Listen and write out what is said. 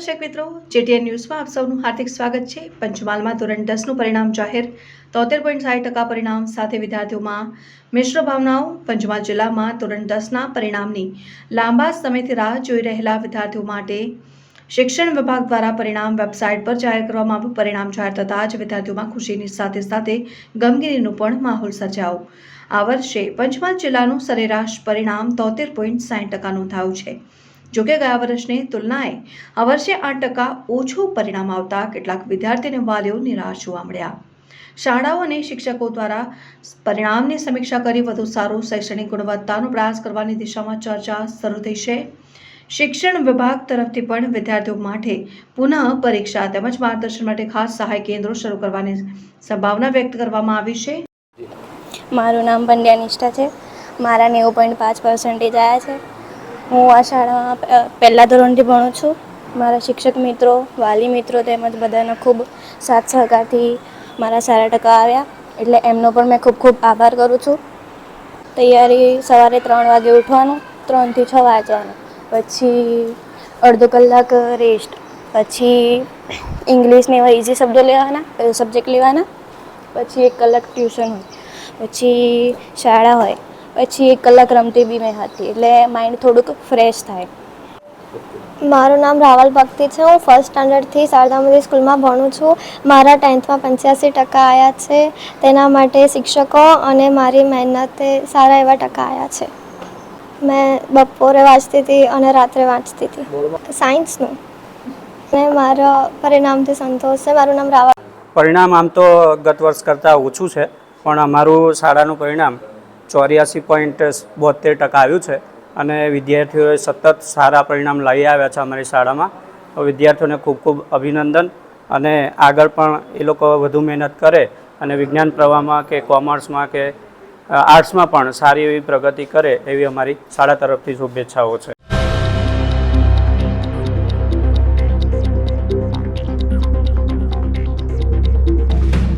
દર્શક મિત્રો, જેટીએન ન્યૂઝમાં આપ સૌનું હાર્દિક સ્વાગત છે. પંચમહાલમાં ધોરણ દસનું પરિણામ જાહેર. તોતેર પોઈન્ટ સાઠ ટકા પરિણામ સાથે વિદ્યાર્થીઓમાં મિશ્ર ભાવનાઓ. પંચમહાલ જિલ્લામાં ધોરણ દસના પરિણામની લાંબા સમયથી રાહ જોઈ રહેલા વિદ્યાર્થીઓ માટે શિક્ષણ વિભાગ દ્વારા પરિણામ વેબસાઇટ પર જાહેર કરવામાં આવ્યું પરિણામ જાહેર થતાં જ વિદ્યાર્થીઓમાં ખુશીની સાથે સાથે ગમગીરીનો પણ માહોલ સર્જાયો. આ વર્ષે પંચમહાલ જિલ્લાનું સરેરાશ પરિણામ તોતેર પોઈન્ટ સાઠ ટકા નોંધાયું છે. જોકે ગયા વર્ષની તુલનાએ આ વર્ષે આઠ ટકા ઓછું પરિણામ આવતા કેટલાક વિદ્યાર્થી અને વાલીઓ નિરાશ જોવા મળ્યા. શાળાઓ અને શિક્ષકો દ્વારા પરિણામની સમીક્ષા કરી વધુ સારું શૈક્ષણિક ગુણવત્તાનો પ્રયાસ કરવાની દિશામાં ચર્ચા શરૂ થઈ છે. શિક્ષણ વિભાગ તરફથી પણ વિદ્યાર્થીઓ માટે પુનઃ પરીક્ષા તેમજ માર્ગદર્શન માટે ખાસ સહાય કેન્દ્રો શરૂ કરવાની સંભાવના વ્યક્ત કરવામાં આવી છે. મારું નામ પંડ્યા નિષ્ઠા છે. મારા નેવું પોઈન્ટ પાંચ પર્સન્ટેજ આવ્યા છે. હું આ શાળામાં પહેલા ધોરણથી ભણું છું. મારા શિક્ષક મિત્રો, વાલી મિત્રો તેમજ બધાનો ખૂબ સાથ સહકારથી મારા સારા ટકા આવ્યા. એટલે એમનો પણ મેં ખૂબ ખૂબ આભાર કરું છું. તૈયારી સવારે ત્રણ વાગે ઉઠવાનું, ત્રણથી છ વાંચવાનું, પછી અડધો કલાક રેસ્ટ પછી ઇંગ્લિશને એવા ઇઝી શબ્દો લેવાના સબ્જેક્ટ લેવાના, પછી એક કલાક ટ્યુશન હોય, પછી શાળા હોય. પછી એક કલાક રમતી બી મેં હતી એટલે માઇન્ડ થોડુંક ફ્રેશ થાય. મારું નામ રાવલ ભક્તિ છે હું ફર્સ્ટ સ્ટાન્ડર્ડથી શારદામંદિર સ્કૂલમાં ભણું છું. મારા ટેન્થમાં પંચ્યાસી ટકા આવ્યા છે તેના માટે શિક્ષકો અને મારી મહેનતે સારા એવા ટકા આવ્યા છે. મેં બપોરે વાંચતી હતી અને રાત્રે વાંચતી હતી. સાયન્સનું. ને મારા પરિણામથી સંતોષ છે મારું નામ રાવલ. પરિણામ આમ તો ગત વર્ષ કરતાં ઓછું છે પણ અમારું શાળાનું પરિણામ ચોર્યાસી પોઈન્ટ બોતેર ટકા આવ્યું છે અને વિદ્યાર્થીઓએ સતત સારા પરિણામ લઈ આવ્યા છે અમારી શાળામાં. તો વિદ્યાર્થીઓને ખૂબ ખૂબ અભિનંદન અને આગળ પણ એ લોકો વધુ મહેનત કરે અને વિજ્ઞાન પ્રવાહમાં કે કોમર્સમાં કે આર્ટ્સમાં પણ સારી એવી પ્રગતિ કરે એવી અમારી શાળા તરફથી શુભેચ્છાઓ છે.